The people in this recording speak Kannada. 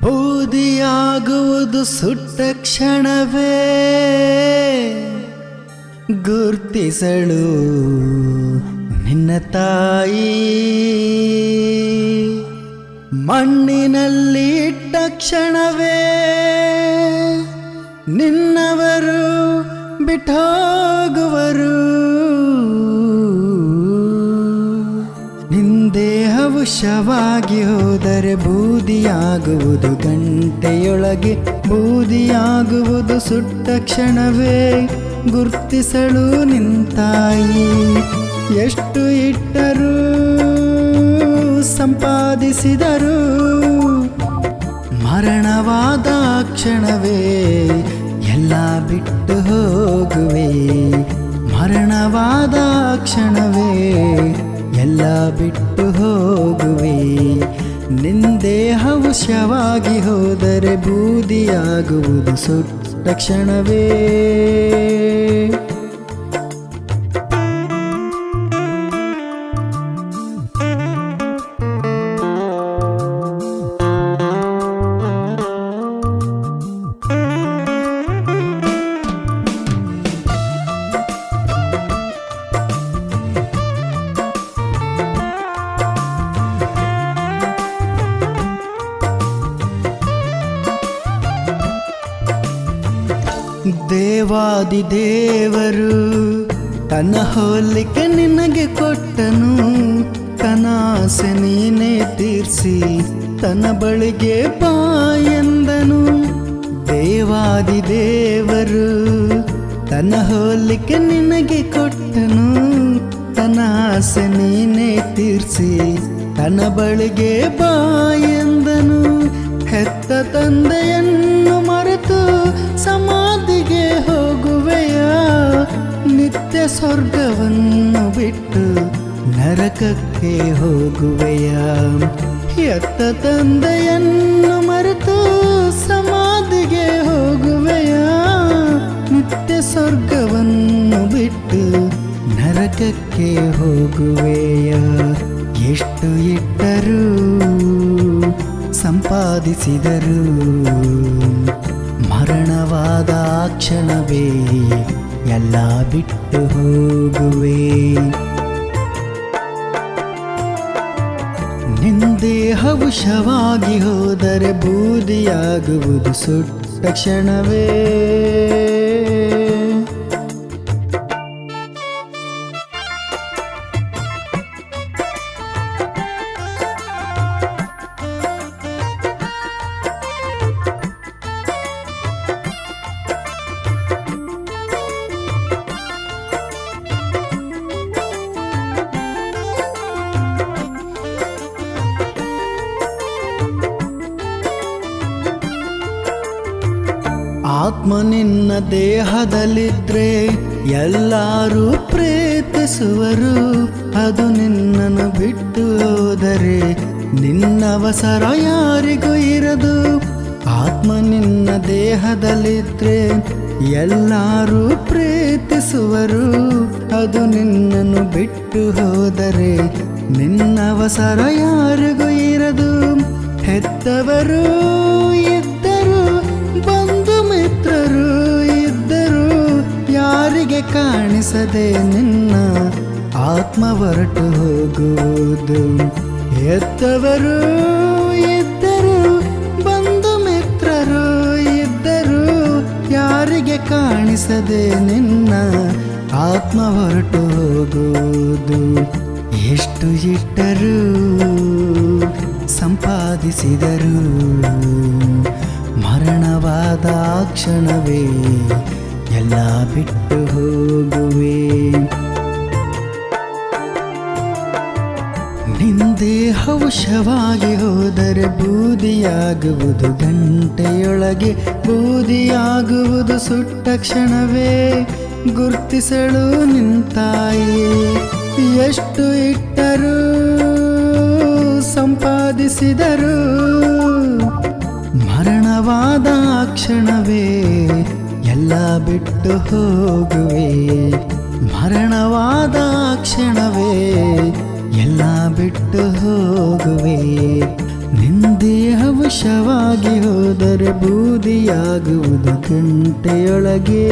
ಬೂದಿಯಾಗುವುದು ಸುಟ್ಟ ಕ್ಷಣವೇ. ಗುರ್ತಿಸಳು ನಿನ್ನ ತಾಯಿ. ಮಣ್ಣಿನಲ್ಲಿ ಇಟ್ಟ ಕ್ಷಣವೇ. ನಿನ್ನವರು ಬಿಟ್ಟೋಗುವರು. ಶವಾಗಿ ಹೋದರೆ ಬೂದಿಯಾಗುವುದು, ಗಂಟೆಯೊಳಗೆ ಬೂದಿಯಾಗುವುದು ಸುಟ್ಟ ಕ್ಷಣವೇ ಗುರ್ತಿಸಲು ನಿಂತಾಯಿ. ಎಷ್ಟು ಇಟ್ಟರೂ ಸಂಪಾದಿಸಿದರು ಮರಣವಾದ ಕ್ಷಣವೇ ಎಲ್ಲ ಬಿಟ್ಟು ಹೋಗುವೆ. ಮರಣವಾದ ಕ್ಷಣವೇ ಎಲ್ಲ ಬಿಟ್ಟು ಹೋಗುವೆ. ನಿಂದೇಹವು ಶವಾಗಿ ಹೋದರೆ ಬೂದಿಯಾಗುವುದು ಸುಟ್ಟ ಕ್ಷಣವೇ. ದೇವಾದಿ ದೇವರು, ತನ್ನ ಹೋಲಿಕೆ ನಿನಗೆ ಕೊಟ್ಟನು. ಕನಾಸೆ ನೀನೇ ತೀರ್ಸಿ, ತನ್ನ ಬಳಿಗೆ ಬಾ ಎಂದನು. ದೇವಾದಿ ದೇವರು, ತನ್ನ ಹೋಲಿಕೆ ನಿನಗೆ ಕೊಟ್ಟನು. ತನ್ನ ಆಸೆ ನೀನೇ ತೀರ್ಸಿ, ತನ್ನ ಬಳಿಗೆ ಬಾ ಎಂದನು. ಹೆತ್ತ ತಂದೆಯನ್ನು ಮರೆತು ಸಮಾಧಿಗೆ ಸ್ವರ್ಗವನ್ನು ಬಿಟ್ಟು ನರಕಕ್ಕೆ ಹೋಗುವೆಯ? ಎತ್ತ ತಂದೆಯನ್ನು ಮರೆತು ಸಮಾಧಿಗೆ ಹೋಗುವೆಯ? ನಿತ್ಯ ಸ್ವರ್ಗವನ್ನು ಬಿಟ್ಟು ನರಕಕ್ಕೆ ಹೋಗುವೆಯ? ಎಷ್ಟು ಇಟ್ಟರೂ ಸಂಪಾದಿಸಿದರು ಮರಣವಾದ ಕ್ಷಣವೇ ಎಲ್ಲ ಬಿಟ್ಟು ಹೋಗುವೆ. ನಿಂದೇಹವು ಶವಾಗಿ ಹೋದರೆ ಬೂದಿಯಾಗುವುದು ಸುಟ್ಟ ಕ್ಷಣವೇ. ಆತ್ಮ ನಿನ್ನ ದೇಹದಲ್ಲಿದ್ರೆ ಎಲ್ಲರೂ ಪ್ರೀತಿಸುವರು. ಅದು ನಿನ್ನನ್ನು ಬಿಟ್ಟು ಹೋದರೆ ನಿನ್ನವಸರ ಯಾರಿಗೂ ಇರದು. ಆತ್ಮ ನಿನ್ನ ದೇಹದಲ್ಲಿದ್ರೆ ಎಲ್ಲರೂ ಪ್ರೀತಿಸುವರು. ಅದು ನಿನ್ನನ್ನು ಬಿಟ್ಟು ಹೋದರೆ ನಿನ್ನವಸರ ಯಾರಿಗೂ ಇರದು. ಹೆತ್ತವರು ಕಾಣಿಸದೆ ನಿನ್ನ ಆತ್ಮ ಹೊರಟು ಹೋಗುವುದು. ಎತ್ತವರು ಇದ್ದರು, ಬಂಧು ಮಿತ್ರರು ಇದ್ದರು, ಯಾರಿಗೆ ಕಾಣಿಸದೆ ನಿನ್ನ ಆತ್ಮ ಹೊರಟು ಹೋಗುವುದು. ಎಷ್ಟು ಇಟ್ಟರು ಸಂಪಾದಿಸಿದರು ಮರಣವಾದ ಕ್ಷಣವೇ ಎಲ್ಲ ಬಿಟ್ಟು ಹೋಗುವೆ. ನಿಂದೆ ಶವಾಗಿ ಹೋದರೆ ಬೂದಿಯಾಗುವುದು, ಗಂಟೆಯೊಳಗೆ ಬೂದಿಯಾಗುವುದು ಸುಟ್ಟ ಕ್ಷಣವೇ. ಗುರ್ತಿಸಲು ನಿಂತಾಯಿ ಎಷ್ಟು ಇಟ್ಟರು ಸಂಪಾದಿಸಿದರು ಮರಣವಾದ ಕ್ಷಣವೇ. ಎಲ್ಲ ಬಿಟ್ಟು ಹೋಗುವೆ. ಮರಣವಾದ ಕ್ಷಣವೇ ಎಲ್ಲ ಬಿಟ್ಟು ಹೋಗುವೆ. ನಿಂದೇಹವು ಶವಾಗಿ ಹೋದ ಹೋದರೆ ಬೂದಿಯಾಗುವುದು ಗಂಟೆಯೊಳಗೆ.